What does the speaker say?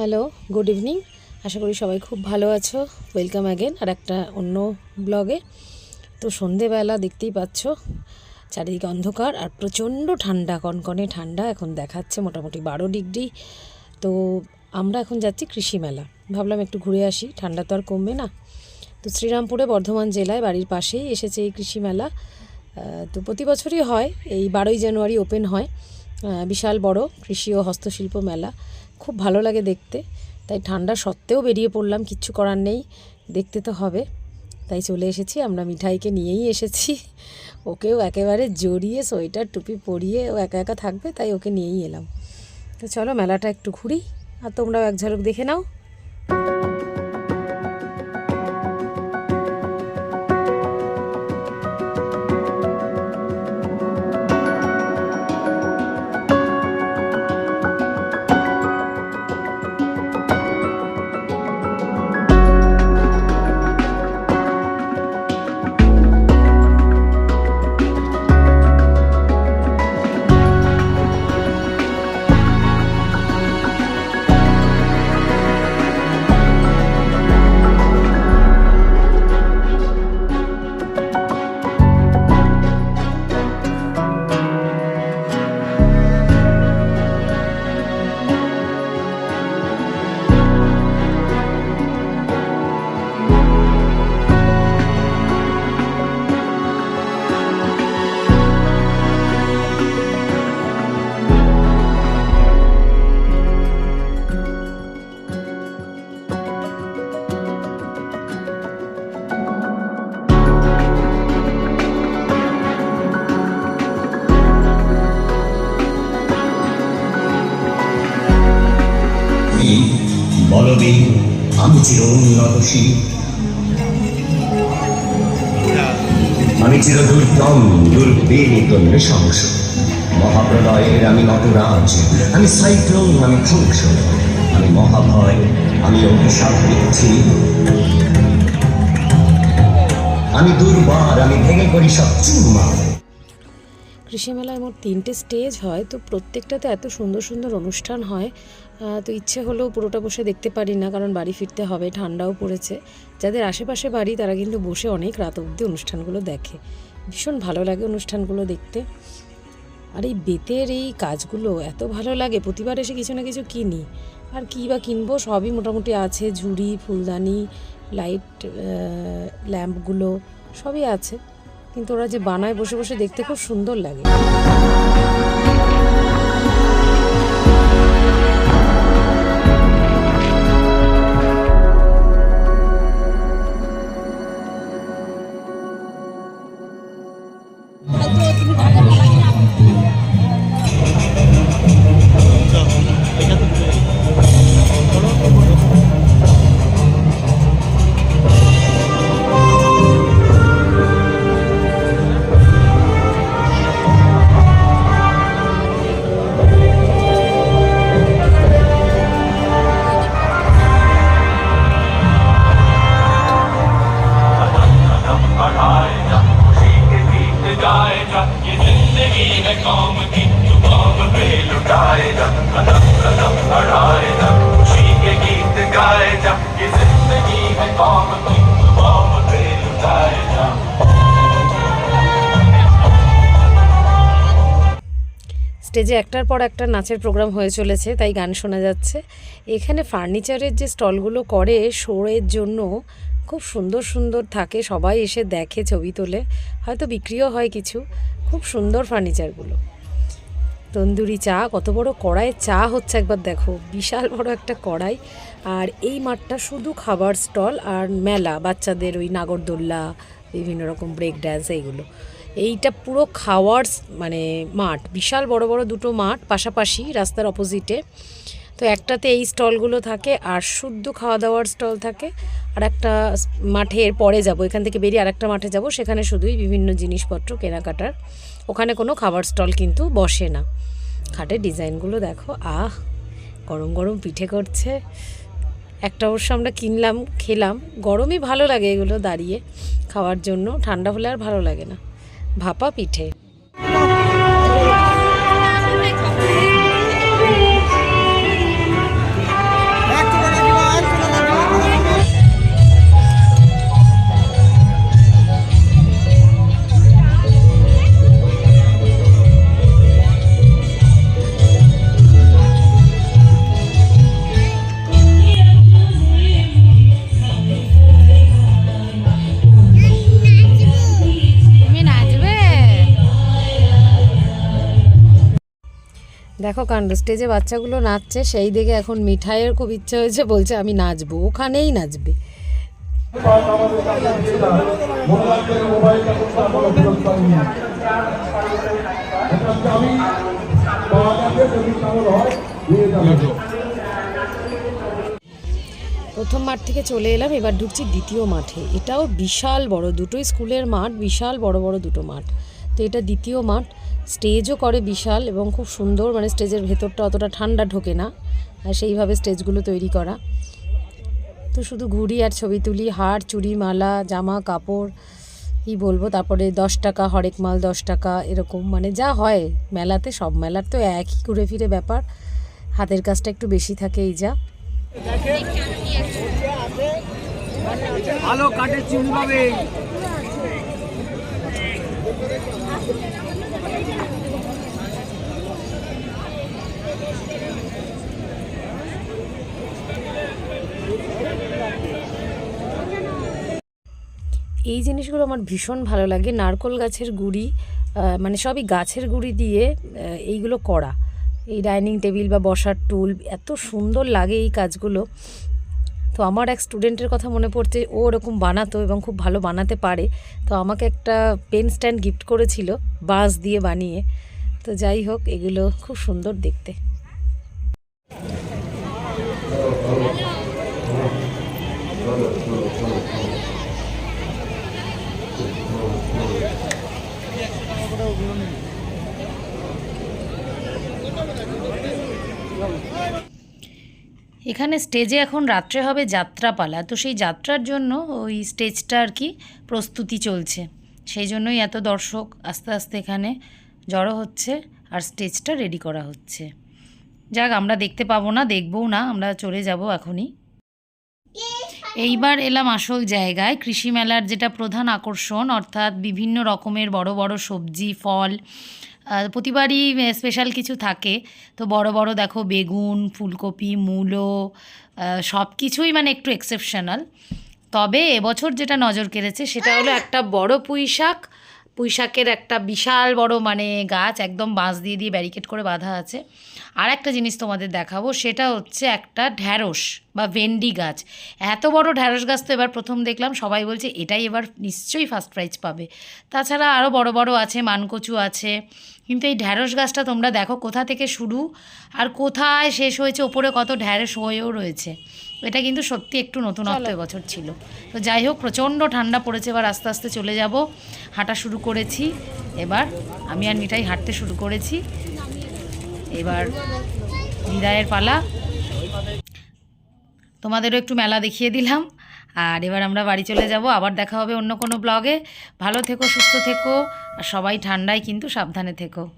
Hello, good evening. আশা করি সবাই খুব ভালো আছো। ওয়েলকাম অ্যাগেন আর একটা অন্য ব্লগে। তো সন্ধেবেলা দেখতেই পাচ্ছ, চারিদিকে অন্ধকার আর প্রচণ্ড ঠান্ডা, কনকনে ঠান্ডা। এখন দেখাচ্ছে মোটামুটি বারো ডিগ্রি। তো আমরা এখন যাচ্ছি কৃষি মেলা। ভাবলাম একটু ঘুরে আসি, ঠান্ডা তো আর কমবে না। তো শ্রীরামপুরে বর্ধমান জেলায় বাড়ির পাশেই এসেছে এই কৃষি মেলা। তো প্রতি বছরই হয়। এই বারোই জানুয়ারি ওপেন হয়। বিশাল বড় কৃষি ও হস্তশিল্প মেলা। খুব ভালো লাগে দেখতে। তাই ঠান্ডা সত্ত্বেও বেরিয়ে পড়লাম, কিচ্ছু করার নেই। দেখতে তো হবে। তাই চলে এসেছি, আমরা মিঠাইকে নিয়েই এসেছি। ওকেও একেবারে জড়িয়ে সোয়েটার, টুপি পরিয়ে ও একা একা থাকবে, তাই ওকে নিয়েই এলাম। তো চলো মেলাটা একটু ঘুরি, আর তোমরাও এক ঝলক দেখে নাও। বলবীর আমি চির উন্নতশীল আমি চির দুর্দম দুর্বিনীত নৃশংস। মহাপ্রলয়ের আমি নটরাজ, আমি সাইক্লোন, আমি ধ্বংস আমি মহাভয়, আমি অভিশাপ দিচ্ছি আমি দুর্বার, আমি ভেঙে করি সব চুরমার। কৃষি মেলায় মোট তিনটে স্টেজ হয়, তো প্রত্যেকটাতে এত সুন্দর সুন্দর অনুষ্ঠান হয় তো ইচ্ছে হলেও পুরোটা বসে দেখতে পারি না, কারণ বাড়ি ফিরতে হবে, ঠান্ডাও পড়েছে। যাদের আশেপাশে বাড়ি, তারা কিন্তু বসে অনেক রাত অবধি অনুষ্ঠানগুলো দেখে। ভীষণ ভালো লাগে অনুষ্ঠানগুলো দেখতে। আর এই বেতের এই কাজগুলো এত ভালো লাগে, প্রতিবার এসে কিছু না কিছু কিনি। আর কী বা কিনবো, সবই মোটামুটি আছে, ঝুড়ি, ফুলদানি, লাইট ল্যাম্পগুলো, সবই আছে। কিন্তু ওরা যে বানায় বসে বসে দেখতে খুব সুন্দর লাগে। স্টেজে একটার পর একটা নাচের প্রোগ্রাম হয়ে চলেছে, তাই গান শোনা যাচ্ছে। এখানে ফার্নিচারের যে স্টলগুলো করে, শোয়ের জন্য খুব সুন্দর সুন্দর থাকে, সবাই এসে দেখে ছবি তোলে। হয়তো বিক্রিও হয় কিছু। খুব সুন্দর ফার্নিচারগুলো। তন্দুরি চা, কত বড় কড়াইয়ে চা হচ্ছে একবার দেখো। বিশাল বড় একটা কড়াই। আর এই মাঠটা শুধু খাবার স্টল আর মেলা, বাচ্চাদের ওই নাগরদোল্লা, বিভিন্ন রকম ব্রেক ড্যান্স এইগুলো। এইটা পুরো খাওয়ার মানে মাঠ, বিশাল বড় বড় দুটো মাঠ, পাশাপাশি রাস্তার অপোজিটে তো একটাতে এই স্টলগুলো থাকে আর শুদ্ধ খাওয়া দাওয়ার স্টল থাকে। আর একটা মাঠের পরে যাব, এখান থেকে বেরিয়ে আর একটা মাঠে যাব, সেখানে শুধুই বিভিন্ন জিনিসপত্র কেনাকাটার। ওখানে কোনো খাবার স্টল কিন্তু বসে না। খাটের ডিজাইনগুলো দেখো, আহ, গরম গরম পিঠে করছে। একটা অবশ্য আমরা কিনলাম, খেলাম। গরমই ভালো লাগে এগুলো দাঁড়িয়ে খাওয়ার জন্য, ঠান্ডা হলে আর ভালো লাগে না। ভাপা পিঠে। দেখো কাণ্ড স্টেজে বাচ্চাগুলো নাচছে, সেই দেখে এখন মিঠাইয়ের খুব ইচ্ছা হয়েছে, বলছে আমি নাচবো, ওখানেই নাচবে। প্রথম মাঠ থেকে চলে এলাম, এবার ঢুকছি দ্বিতীয় মাঠে। এটাও বিশাল বড়, দুটোই স্কুলের মাঠ, বিশাল বড় বড় দুটো মাঠ। তো এটা দ্বিতীয় মাঠ। স্টেজও করে বিশাল এবং খুব সুন্দর মানে স্টেজের ভেতরটা অতটা ঠান্ডা ঢোকে না, আর সেইভাবে স্টেজগুলো তৈরি করা। তো শুধু ঘুরি আর ছবি তুলি, হার, চুড়ি, মালা, জামা, কাপড়, কি বলব, তারপরে দশ টাকা, হরেক মাল দশ টাকা, এরকম মানে যা হয় মেলাতে, সব মেলার তো একই ঘুরে ফিরে ব্যাপার। হাতের কাজটা একটু বেশি থাকে এই যা। ভালো কাঠের চুল পাবে। এই জিনিসগুলো আমার ভীষণ ভালো লাগে। নারকোল গাছের গুড়ি মানে সবই গাছের গুড়ি দিয়ে এইগুলো করা। এই ডাইনিং টেবিল বা বসার টুল, এত সুন্দর লাগে এই কাজগুলো। তো আমার এক স্টুডেন্টের কথা মনে পড়ছে, ও ওরকম বানাতো এবং খুব ভালো বানাতে পারে। তো আমাকে একটা পেন স্ট্যান্ড গিফট করেছিল, বাঁশ দিয়ে বানিয়ে। তো যাই হোক, এগুলো খুব সুন্দর দেখতে। এখানে স্টেজে এখন রাত্রে হবে যাত্রাপালা। তো সেই যাত্রার জন্য ওই স্টেজটা আর কি প্রস্তুতি চলছে। সেই জন্যই এত দর্শক আস্তে আস্তে এখানে জড়ো হচ্ছে আর স্টেজটা রেডি করা হচ্ছে। যাক, আমরা দেখতে পাবো না, দেখবও না, আমরা চলে যাব এখনই। এইবার এলাম আসল জায়গায়। কৃষি মেলার যেটা প্রধান আকর্ষণ, অর্থাৎ বিভিন্ন রকমের বড় বড় সবজি, ফল প্রতিবারই স্পেশাল কিছু থাকে। তো বড় বড় দেখো বেগুন, ফুলকপি, মূলো সব কিছুই মানে একটু এক্সেপশনাল তবে এবছর যেটা নজর কেড়েছে, সেটা হলো একটা বড় পুঁই শাক পুঁই শাকের একটা বিশাল বড় মানে গাছ একদম বাঁশ দিয়ে দিয়ে ব্যারিকেড করে বাঁধা আছে। আর একটা জিনিস তোমাদের দেখাবো, সেটা হচ্ছে একটা ঢ্যাঁড়স বা ভেন্ডি গাছ। এত বড় ঢ্যাঁড়স গাছ তো এবার প্রথম দেখলাম, সবাই বলছে এটাই এবার নিশ্চয়ই ফার্স্ট প্রাইজ পাবে। তাছাড়া আরও বড় বড় আছে, মানকচু আছে। কিন্তু এই ঢ্যাঁড়স গাছটা তোমরা দেখো কোথা থেকে শুরু, আর কোথায় শেষ হয়েছে, ওপরে কত ঢ্যাঁড়স হয়েও রয়েছে। এটা কিন্তু সত্যি একটু নতুনত্ব এবছর ছিল। তো যাই হোক প্রচণ্ড ঠান্ডা পড়েছে এবার আস্তে আস্তে চলে যাব। হাঁটা শুরু করেছি। এবার আমি আর মিঠাই হাঁটতে শুরু করেছি। এবার বিদায়ের পালা। তোমাদেরও একটু মেলা দেখিয়ে দিলাম। আর এবার আমরা বাড়ি চলে যাব। আবার দেখা হবে অন্য কোনো ব্লগে। ভালো থেকো সুস্থ থেকো। আর সবাই ঠান্ডায় কিন্তু সাবধানে থেকো।